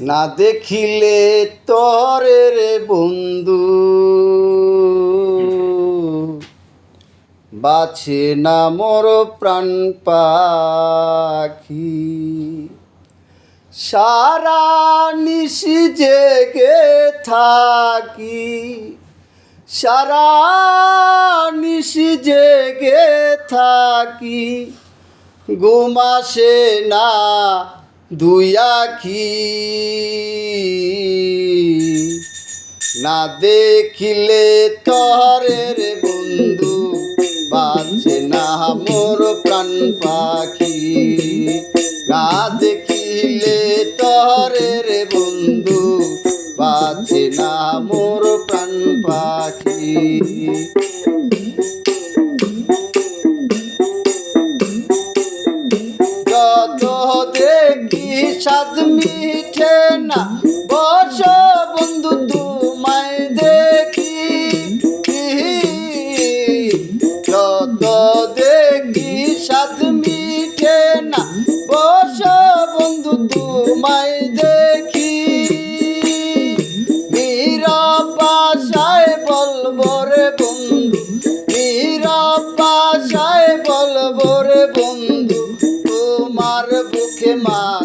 না দেখিলে তরে রে বন্ধু। বাছে না মোর প্রাণ পাখি। সারা নিশি জেগে থাকি। সারা নিশি জেগে থাকি। ঘুমাসে না দুই আখি। না দেখিলে তরে রে বন্ধু, বাঁচে না মোর প্রাণ পাখি। না দেখিলে তরে রে বন্ধু, বাঁচে না মোর প্রাণ পাখি। সাদ মিঠে না। বস বন্ধু, তোমায় দেখি। যত দেখি সাদ মিঠে না। বস বন্ধু, তোমায় দেখি। মীরা পাশায় বলব রে বন্ধু। মীরা পাশায় বলব রে বন্ধু। তোমার বুকে মাথা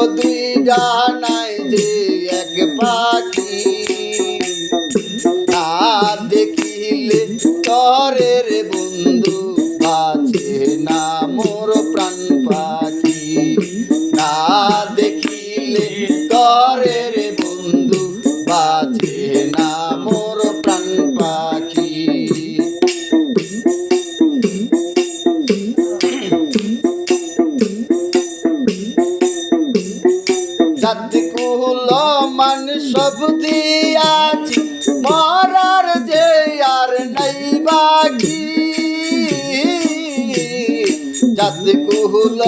অব দুই জানাই যে এক পাখি। না দেখিলে তরে রে বন্ধু আছে না মোর প্রাণ পাখি। না দেখিলে সব দিয়াছি মরার যে আর নাই বাকি। জাতি কুল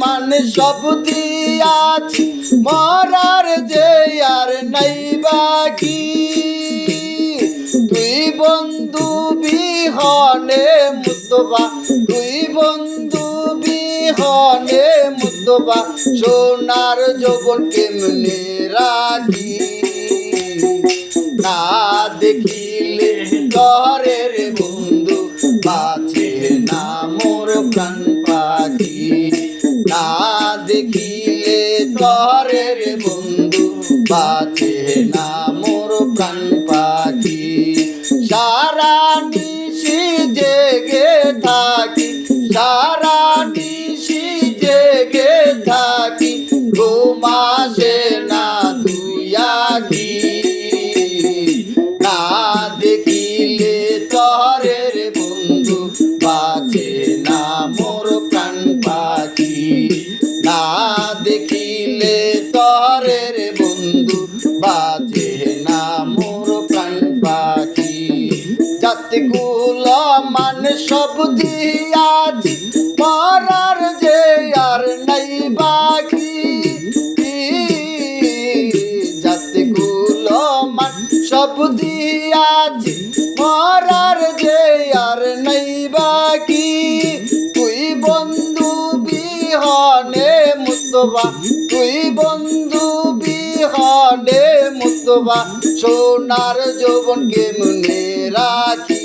মান সব দিয়াছি, মরার যে আর নাই বাকি। তুই বন্ধু বিহনে মুতবা তুই বন্ধু বিহনে মুতবা সোনার যৌবন কেমনে রাখি? না দেখিলে ঘরের বন্ধু বাঁচে না মোর প্রাণ পাখি। না দেখিলে ঘরের বন্ধু বাঁচে না মোর প্রাণ সব দিয়াছি পরার যে আর নাই বাকি কুল মান সব দিয়াছি মরার যে আর নাই বাকি তুই বন্ধু বিহনে মুতবা তুই বন্ধু বিহনে মুতবা সোনার যৌবন কেমনে রাখি?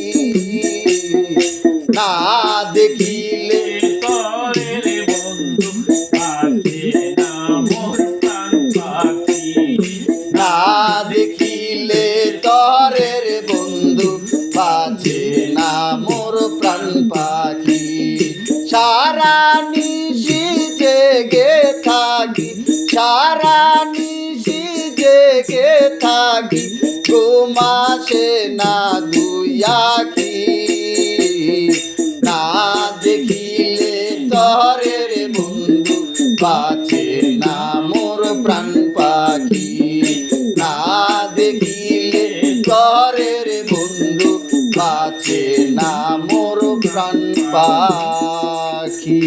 আখি ঘুমাসে না আখি না দেখিলে তরে রে বন্ধু, বাঁচে না মোর প্রাণ পাখি। না দেখিলে তরে রে বন্ধু, বাঁচে না মোর প্রাণ পাখি।